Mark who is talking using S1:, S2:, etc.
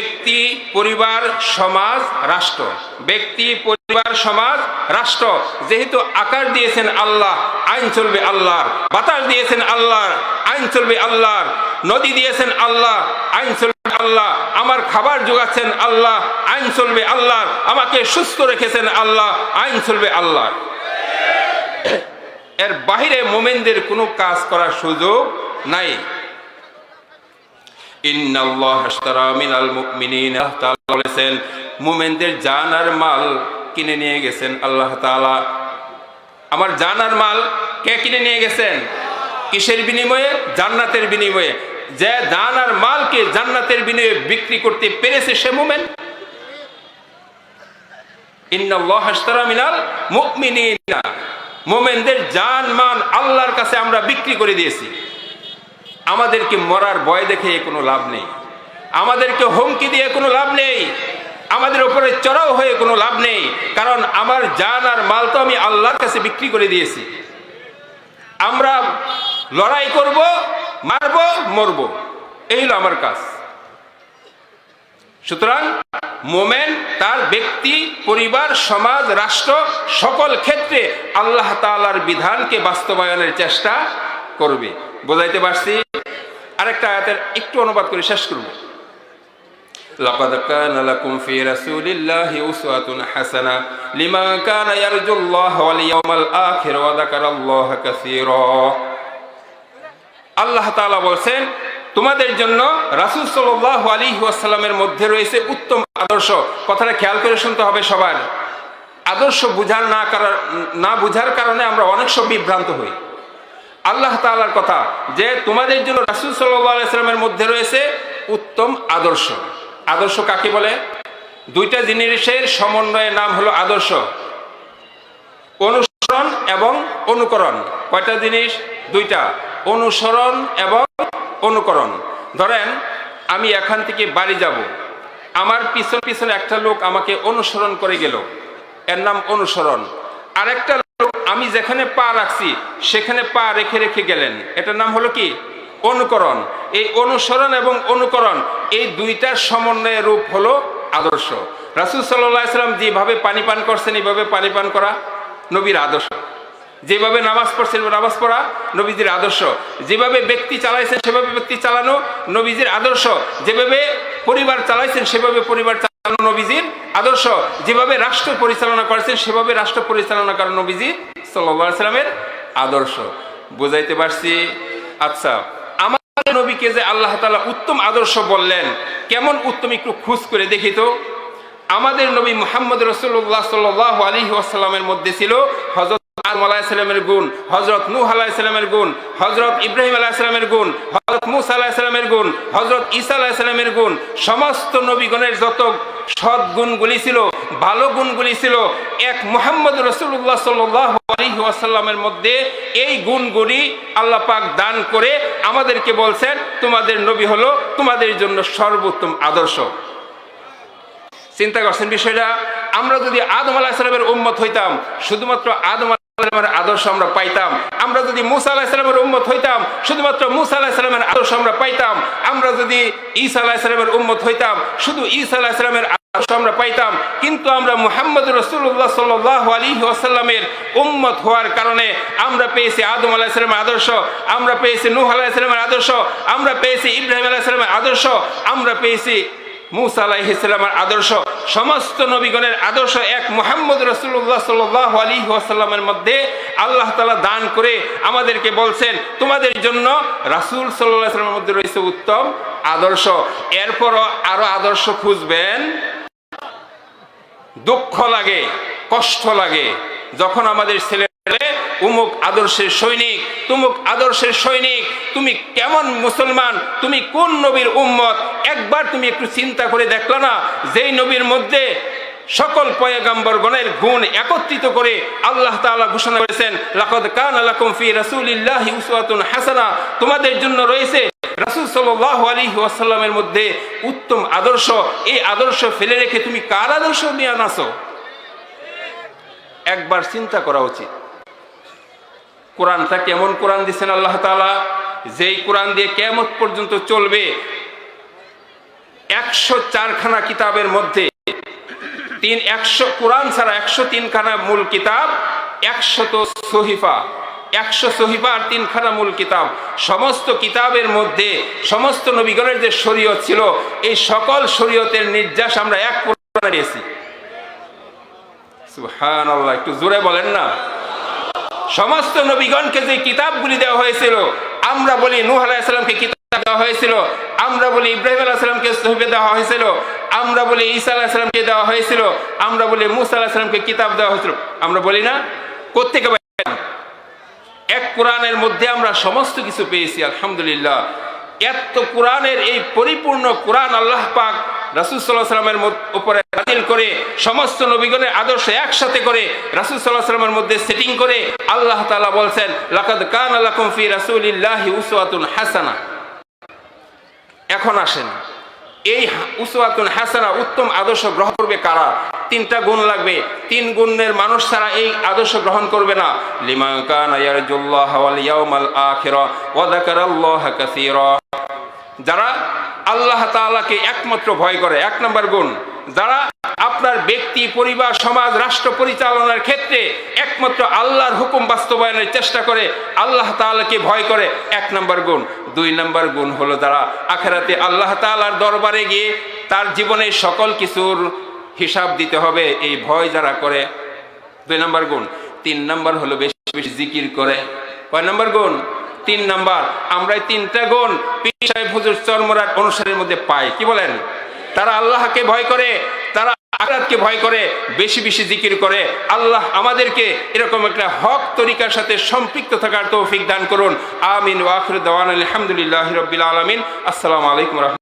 S1: ব্যক্তি, পরিবার, সমাজ, রাষ্ট্র। ব্যক্তি, পরিবার, সমাজ, রাষ্ট্র। যেহেতু আকার দিয়েছেন আল্লাহ, আইন চলবে আল্লাহর। বাতাস দিয়েছেন আল্লাহর, আইন চলবে আল্লাহর। নদী দিয়েছেন আল্লাহ, আইন চলবে আল্লাহ। আমার খাবার যোগাচ্ছেন আল্লাহ, আইন চলবে আল্লাহ আমাকে সুস্থ রেখেছেন আল্লাহ, আইন চলবে আল্লাহ এর বাহিরে মোমেনদের কোনো কাজ করার সুযোগ নাই। বলেছেন, মুমিনদের জান মাল কিনে নিয়ে গেছেন আল্লাহ তাআলা। আমার জান মাল কে কিনে নিয়ে গেছেন? কিসের বিনিময়ে? জান্নাতের বিনিময়ে। যে মালকে জান্নাতের বিনিময়ে বিক্রি করতে পেরেছে সে মুমেন। মোমেনদের জান মান আল্লাহর কাছে আমরা বিক্রি করে দিয়েছি। আমাদেরকে মরার ভয় দেখে কোনো লাভ নেই। আমাদেরকে হুমকি দিয়ে কোনো লাভ নেই। আমাদের উপরে চড়াও হয়ে কোনো লাভ নেই। কারণ আমার জান আর মাল তো আমি আল্লাহর কাছে বিক্রি করে দিয়েছি। আমরা লড়াই করব, মারব, মরব। এই হলো আমার কাজ। সুতরাং মোমেন, তার ব্যক্তি, পরিবার, সমাজ, রাষ্ট্র, সকল ক্ষেত্রে আল্লাহ তাআলার বিধানকে বাস্তবায়নের চেষ্টা করবে বোঝাইতে পারছি আরেকটা আয়াতের একটু অনুবাদ করে শেষ করব لقد كان لكم في رسول الله أسوة حسنة لمن كان يرجو الله واليوم الآخر وذكر الله كثيرا আল্লাহ তাআলা বলছেন তোমাদের জন্য রাসূল সাল্লাল্লাহু আলাইহি ওয়াসাল্লামের মধ্যে রয়েছে উত্তম আদর্শ কথাটা খেয়াল করে শুনতে হবে সবার আদর্শ বুঝার না করার না বুঝার কারণে আমরা অনেক সব বিভ্রান্ত হই আল্লাহ তাআলার কথা যে তোমাদের জন্য রাসূল ওয়াসাল্লামের মধ্যে রয়েছে উত্তম আদর্শ। আদর্শ কাকে বলে? দুইটা জিনিসের সমন্বয়ের নাম হলো আদর্শ। অনুসরণ এবং অনুকরণ। কয়টা জিনিস? দুইটা। অনুসরণ এবং অনুকরণ। ধরেন, আমি এখান থেকে বাড়ি যাব। আমার পিছন পিছনে একটা লোক আমাকে অনুসরণ করে গেল। এর নাম অনুসরণ। আরেকটা আমি যেখানে পা রাখছি, সেখানে পা রেখে রেখে গেলেন। এটার নাম হলো কি? অনুকরণ। এই অনুসরণ এবং অনুকরণ, এই দুইটার সমন্বয়ের রূপ হলো আদর্শ। রাসুল সাল্লাম যেভাবে পানি পান করছেন, এইভাবে পানি পান করা নবীর আদর্শ। যেভাবে নামাজ পড়ছেন, নামাজ পড়া নবীজির আদর্শ। যেভাবে ব্যক্তি চালাইছেন, সেভাবে ব্যক্তি চালানো নবীজির আদর্শ। যেভাবে পরিবার চালাইছেন, সেভাবে পরিবার চালানো নবীজির আদর্শ। যেভাবে রাষ্ট্র পরিচালনা করেছেন, সেভাবে রাষ্ট্র পরিচালনা করা নবীজি সাল্লামের আদর্শ। বুঝাইতে পারছি? আচ্ছা আমাদের নবীকে যে আল্লাহ তালা উত্তম আদর্শ বললেন, কেমন উত্তম একটু খুঁজ করে দেখি তো। আমাদের নবী মোহাম্মদ রসুল্লাহ সাল্লাহ আলী আসাল্লামের মধ্যে ছিল হজরত আদম আলাহিসাল্লামের গুণ হজরত নূহ আলাহিসাল্লামের গুণ হজরত ইব্রাহিম আলাহিসাল্লামের গুণ হজরত মুসা আলাহিসাল্লামের গুণ হজরত ঈসা আলাহিসাল্লামের গুণ। সমস্ত নবীগণের যত সৎ গুণগুলি ছিল, ভালো গুণগুলি ছিল। এক মোহাম্মদ রসুল্লাহ সাল্লাহ মধ্যে এই গুণগুলি পাক দান করে আমাদেরকে বলছেন, তোমাদের নবী হলো তোমাদের জন্য সর্বোত্তম আদর্শ। চিন্তা করছেন বিষয়টা? আমরা যদি আদম আলাহিসাল্লামের উম্মত হইতাম, শুধুমাত্র আদম আদর্শ আমরা পাইতাম। আমরা যদি মুসা আলাহিসাল্লামের উম্মত হইতাম, শুধুমাত্র মুসা আলাহিসাল্লামের আদর্শ আমরা পাইতাম। আমরা যদি ঈসা আলাহিসাল্লামের উম্মত হইতাম, শুধু ঈসা আলাহিসাল্লামের আমরা পাইতাম। কিন্তু আমরা মুহাম্মদ রসুল্লাহ সাল্লাহ আলী আসাল্লামের উম্মত হওয়ার কারণে আমরা পেয়েছি আদম আলাহিসাল্লামের আদর্শ, আমরা পেয়েছি নূহ আলাহিসাল্লামের আদর্শ, আমরা পেয়েছি ইব্রাহিম আলাহিসাল্লামের আদর্শ, আমরা পেয়েছি মুসা আলাইহিসাল্লামের আদর্শ। সমস্ত নবীগণের আদর্শ এক মোহাম্মদ রসুল্লাহ সাল্লাহ আলী ওয়াসাল্লামের মধ্যে আল্লাহ তালা দান করে আমাদেরকে বলছেন, তোমাদের জন্য রাসুল সাল্লাহ সাল্লামের মধ্যে রয়েছে উত্তম আদর্শ। এরপরও আরও আদর্শ খুঁজবেন দুঃখ লাগে, কষ্ট লাগে। যখন আমাদের ছেলে উমুক আদর্শের সৈনিক, তুমুক আদর্শের সৈনিক, তুমি কেমন মুসলমান, তুমি কোন নবীর উম্মত? একবার তুমি একটু চিন্তা করে দেখল না, যেই নবীর মধ্যে সকল পয়গাম্বরগণের গুণ একত্রিত করে আল্লাহ তাআলা ঘোষণা করেছেন, লাকাদ কানা লাকুম ফি রাসূলিল্লাহি হাসানা। তোমাদের জন্য রয়েছে রাসূল সাল্লাল্লাহু আলাইহি ওয়াসাল্লামের মধ্যে উত্তম আদর্শ, এই আদর্শ ফেলে রেখে তুমি কার আদর্শ নিয়ে আনাছো? একবার চিন্তা করা উচিত। কোরআনটা কেমন কোরআন দিচ্ছেন আল্লাহ তালা যেই কোরআন দিয়ে কেমন পর্যন্ত চলবে, একশো চারখানা কিতাবের মধ্যে, তিন একশো কোরআন ছাড়া একশো তিনখানা মূল কিতাব, একশত সহিফা। একশো সহিফা আর তিনখানা মূল কিতাব। সমস্ত কিতাবের মধ্যে সমস্ত নবীগণের যে শরীয়ত ছিল। এই সকল শরীয়তের নির্যাস আমরা এক পেয়েছি সুবহানাল্লাহ, একটু জোরে বলেন না। সমস্ত নবীগণকে যে কিতাবগুলি দেওয়া হয়েছিল, আমরা বলি নূহ আলাইসালামকে কিতাব দেওয়া হয়েছিল, আমরা বলি ইব্রাহিম আলাইসালামকে সহিবে দেওয়া হয়েছিল, আমরা বলি ঈসা আলাইসালামকে দেওয়া হয়েছিল, আমরা বলি মুসা আলাইসালামকে কিতাব দেওয়া হয়েছিল। আমরা বলি না কোথেকে? এক কোরআনের মধ্যে আমরা সমস্ত কিছু পেয়েছি, আলহামদুলিল্লাহ। এত কোরআনের এই পরিপূর্ণ কোরআন আল্লাহ পাক রাসুল সাল্লাহ সাল্লামের উপরে নাজিল করে, সমস্ত নবীগণের আদর্শ একসাথে করে, রাসুল সাল্লাহ সাল্লামের মধ্যে সেটিং করে, আল্লাহ তালা বলছেন, লাকাদ কান আলাকুম ফি রাসূলিল্লাহি উসওয়াতুন হাসানা। এখন আসেন। এই উসওয়াতুন হাসানা উত্তম আদর্শ গ্রহণ করবে কারা? তিনটা গুণ লাগবে। তিন গুণের মানুষ ছাড়া এই আদর্শ গ্রহণ করবে না। লিমা কানা ইয়ারজুল্লাহ ওয়াল ইয়াউমাল আখিরা ওয়া যাকারাল্লাহ কাসীরা। যারা আল্লাহ তাআলাকে একমাত্র ভয় করে, এক নম্বর গুণ, যারা আপনার ব্যক্তি, পরিবার, সমাজ, রাষ্ট্র পরিচালনার ক্ষেত্রে একমাত্র আল্লাহর হুকুম বাস্তবায়নের চেষ্টা করে, আল্লাহ তাআলাকে ভয় করে। এক নম্বর গুণ। দুই নম্বর গুণ হলো যারা আখেরাতে আল্লাহ তাআলার দরবারে গিয়ে তার জীবনের সকল কিছুর হিসাব দিতে হবে, এই ভয় যারা করে। দুই নম্বর গুণ। তিন নম্বর হলো বেশি বেশি জিকির করে। কয় নম্বর গুণ? তিন নাম্বার। আমরা এই তিনটা গুণ পীর সাহেব অনুসারের মধ্যে পাই। কি বলেন? তারা আল্লাহকে ভয় করে, তারা আখরাতকে ভয় করে, বেশি বেশি জিকির করে। আল্লাহ আমাদেরকে এরকম একটা হক তরিকার সাথে সম্পৃক্ত থাকার তৌফিক দান করুন। আমিন ওয়াখর দওয়ান আলহামদুলিল্লাহ রবিল আলমিন। আসসালামু আলাইকুম